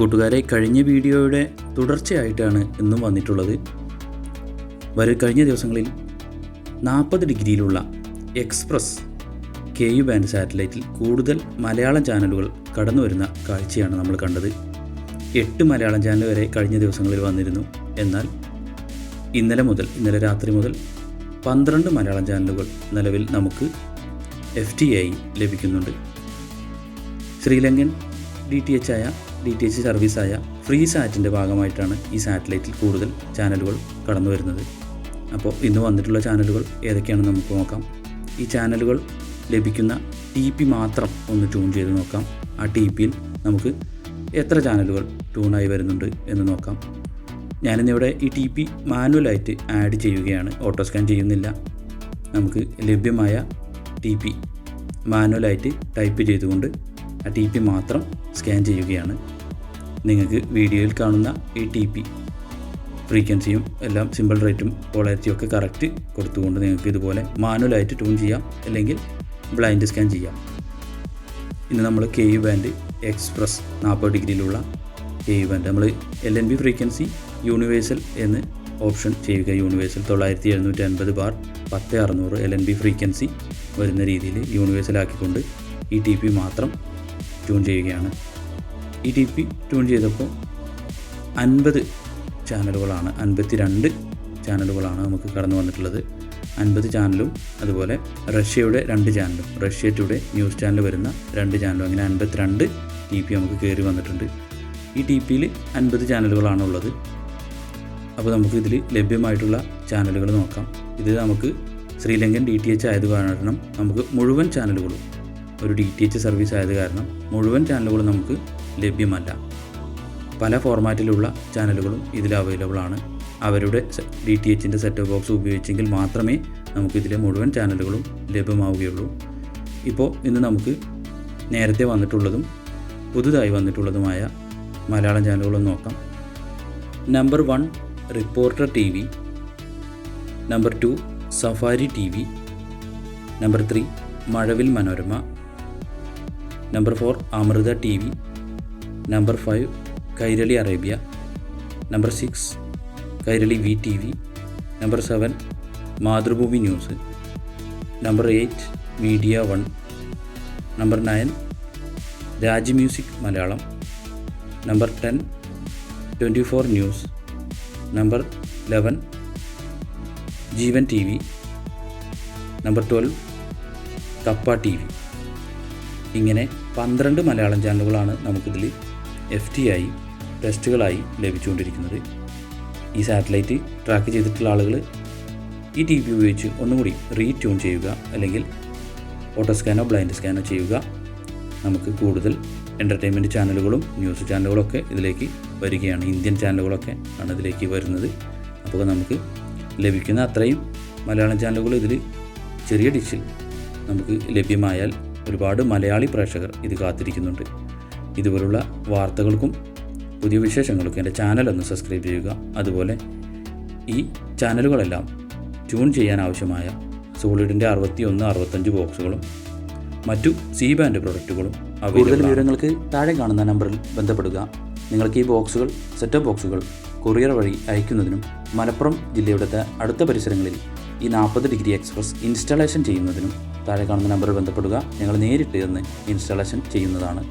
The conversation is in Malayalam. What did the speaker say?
കൂട്ടുകാരെ കഴിഞ്ഞ വീഡിയോയുടെ തുടർച്ചയായിട്ടാണ് ഇന്നും വന്നിട്ടുള്ളത്. വരും കഴിഞ്ഞ ദിവസങ്ങളിൽ നാൽപ്പത് ഡിഗ്രിയിലുള്ള എക്സ്പ്രസ് കെ യു ബാൻഡ് സാറ്റലൈറ്റിൽ കൂടുതൽ മലയാളം ചാനലുകൾ കടന്നു വരുന്ന കാഴ്ചയാണ് നമ്മൾ കണ്ടത്. എട്ട് മലയാളം ചാനൽ വരെ കഴിഞ്ഞ ദിവസങ്ങളിൽ വന്നിരുന്നു. എന്നാൽ ഇന്നലെ മുതൽ ഇന്നലെ രാത്രി മുതൽ പന്ത്രണ്ട് മലയാളം ചാനലുകൾ നിലവിൽ നമുക്ക് എഫ് ടി ആയി ലഭിക്കുന്നുണ്ട്. Sri Lankan D T H ആയ ഡി ടി എച്ച് സർവീസായ ഫ്രീ സാറ്റിന്റെ ഭാഗമായിട്ടാണ് ഈ സാറ്റലൈറ്റിൽ കൂടുതൽ ചാനലുകൾ കടന്നു വരുന്നത്. അപ്പോൾ ഇന്ന് വന്നിട്ടുള്ള ചാനലുകൾ ഏതൊക്കെയാണെന്ന് നമുക്ക് നോക്കാം. ഈ ചാനലുകൾ ലഭിക്കുന്ന ടി പി മാത്രം ഒന്ന് ട്യൂൺ ചെയ്ത് നോക്കാം. ആ ടി പിയിൽ നമുക്ക് എത്ര ചാനലുകൾ ട്യൂണായി വരുന്നുണ്ട് എന്ന് നോക്കാം. ഞാനിന്നിവിടെ ഈ ടി പി മാനുവലായിട്ട് ആഡ് ചെയ്യുകയാണ്. ഓട്ടോ സ്കാൻ ചെയ്യുന്നില്ല. നമുക്ക് ലഭ്യമായ ടി പി മാനുവലായിട്ട് ടൈപ്പ് ചെയ്തുകൊണ്ട് ആ ടി പി മാത്രം സ്കാൻ ചെയ്യുകയാണ്. നിങ്ങൾക്ക് വീഡിയോയിൽ കാണുന്ന ഈ ടി പി ഫ്രീക്വൻസിയും എല്ലാം സിമ്പിൾ റേറ്റും പോളാരിറ്റിയും ഒക്കെ കറക്റ്റ് കൊടുത്തുകൊണ്ട് നിങ്ങൾക്ക് ഇതുപോലെ മാനുവലായിട്ട് ട്യൂൺ ചെയ്യാം അല്ലെങ്കിൽ ബ്ലൈൻഡ് സ്കാൻ ചെയ്യാം. ഇന്ന് നമ്മൾ കെ യു ബാൻഡ് എക്സ്പ്രസ് നാൽപ്പത് ഡിഗ്രിയിലുള്ള കെ യു ബാൻഡ് നമ്മൾ L N B frequency universal എന്ന് ഓപ്ഷൻ ചെയ്യുക. യൂണിവേഴ്സൽ തൊള്ളായിരത്തി എഴുന്നൂറ്റി അൻപത് ബാർ പത്ത് അറുന്നൂറ് എൽ എൻ ബി ഫ്രീക്വൻസി വരുന്ന രീതിയിൽ യൂണിവേഴ്സൽ ആക്കിക്കൊണ്ട് ഈ ടി പി മാത്രം ട്യൂൺ ചെയ്യുകയാണ്. ഈ ടി പി ട്യൂൺ ചെയ്തപ്പോൾ അൻപത് ചാനലുകളാണ് അൻപത്തി രണ്ട് ചാനലുകളാണ് നമുക്ക് കടന്നു വന്നിട്ടുള്ളത്. അൻപത് ചാനലും അതുപോലെ റഷ്യയുടെ രണ്ട് ചാനലും റഷ്യ ടുഡേ ന്യൂസ് ചാനൽ വരുന്ന രണ്ട് ചാനലും അങ്ങനെ അൻപത്തിരണ്ട് ടി പി നമുക്ക് കയറി വന്നിട്ടുണ്ട്. ഈ ടി പിയിൽ അൻപത് ചാനലുകളാണ് ഉള്ളത് അപ്പോൾ നമുക്ക് ഇതിൽ ലഭ്യമായിട്ടുള്ള ചാനലുകൾ നോക്കാം. ഇത് നമുക്ക് ശ്രീലങ്കൻ ഡി ടി എച്ച് ആയത് കാരണം നമുക്ക് മുഴുവൻ ചാനലുകളും ഒരു ഡി ടി എച്ച് സർവീസ് ആയത് കാരണം മുഴുവൻ ചാനലുകളും നമുക്ക് ലഭ്യമല്ല. പല ഫോർമാറ്റിലുള്ള ചാനലുകളും ഇതിൽ അവൈലബിൾ ആണ്. അവരുടെ ഡി ടി എച്ചിന്റെ സെറ്റ് ബോക്സ് ഉപയോഗിച്ചെങ്കിൽ മാത്രമേ നമുക്കിതിലെ മുഴുവൻ ചാനലുകളും ലഭ്യമാവുകയുള്ളൂ. ഇപ്പോൾ ഇന്ന് നമുക്ക് നേരത്തെ വന്നിട്ടുള്ളതും പുതുതായി വന്നിട്ടുള്ളതുമായ മലയാളം ചാനലുകളൊന്ന് നോക്കാം. Number one Reporter T V number two Safari T V number three Mazhavil Manorama number four Amrita T V number five Kairali Arabia number six Kairali We T V number seven Mathrubhumi news number eight Media One number nine Raj music Malayalam number ten twenty four news number eleven Jeevan T V number twelve Kappa T V. ഇങ്ങനെ പന്ത്രണ്ട് മലയാളം ചാനലുകളാണ് നമുക്കിതിൽ എഫ് ടി ആയി ടെസ്റ്റുകളായി ലഭിച്ചുകൊണ്ടിരിക്കുന്നത്. ഈ സാറ്റലൈറ്റ് ട്രാക്ക് ചെയ്തിട്ടുള്ള ആളുകൾ ഈ ടി വി ഉപയോഗിച്ച് ഒന്നുകൂടി റീട്യൂൺ ചെയ്യുക അല്ലെങ്കിൽ ഓട്ടോ സ്കാനോ ബ്ലൈൻഡ് സ്കാനോ ചെയ്യുക. നമുക്ക് കൂടുതൽ എന്റർടൈൻമെന്റ് ചാനലുകളും ന്യൂസ് ചാനലുകളൊക്കെ ഇതിലേക്ക് വരികയാണ്. ഇന്ത്യൻ ചാനലുകളൊക്കെ ആണ് ഇതിലേക്ക് വരുന്നത്. അപ്പോൾ നമുക്ക് ലഭിക്കുന്ന അത്രയും മലയാളം ചാനലുകൾ ഇതിൽ ചെറിയ ഡിഷിൽ നമുക്ക് ലഭ്യമായാൽ ഒരുപാട് മലയാളി പ്രേക്ഷകർ ഇത് കാത്തിരിക്കുന്നുണ്ട്. ഇതുപോലുള്ള വാർത്തകൾക്കും പുതിയ വിശേഷങ്ങൾക്കും എന്റെ ചാനൽ ഒന്ന് സബ്സ്ക്രൈബ് ചെയ്യുക. അതുപോലെ ഈ ചാനലുകളെല്ലാം ട്യൂൺ ചെയ്യാൻ ആവശ്യമായ സോളിഡിന്റെ അറുപത്തി ഒന്ന് അറുപത്തഞ്ച് ബോക്സുകളും മറ്റു സി ബാൻഡ് പ്രൊഡക്റ്റുകളും കൂടുതൽ വിവരങ്ങൾക്ക് താഴെ കാണുന്ന നമ്പറിൽ ബന്ധപ്പെടുക. നിങ്ങൾക്ക് ഈ ബോക്സുകൾ സെറ്റപ്പ് ബോക്സുകൾ കൊറിയർ വഴി അയക്കുന്നതിനും മലപ്പുറം ജില്ലയുടെ അടുത്ത പരിസരങ്ങളിൽ ഈ നാൽപ്പത് ഡിഗ്രി എക്സ്പ്രസ് ഇൻസ്റ്റാളേഷൻ ചെയ്യുന്നതിനും താഴെ കാണുന്ന നമ്പറിൽ ബന്ധപ്പെടുക. ഞങ്ങൾ നേരിട്ട് എന്ന് ഇൻസ്റ്റാളേഷൻ ചെയ്യുന്നതാണ്.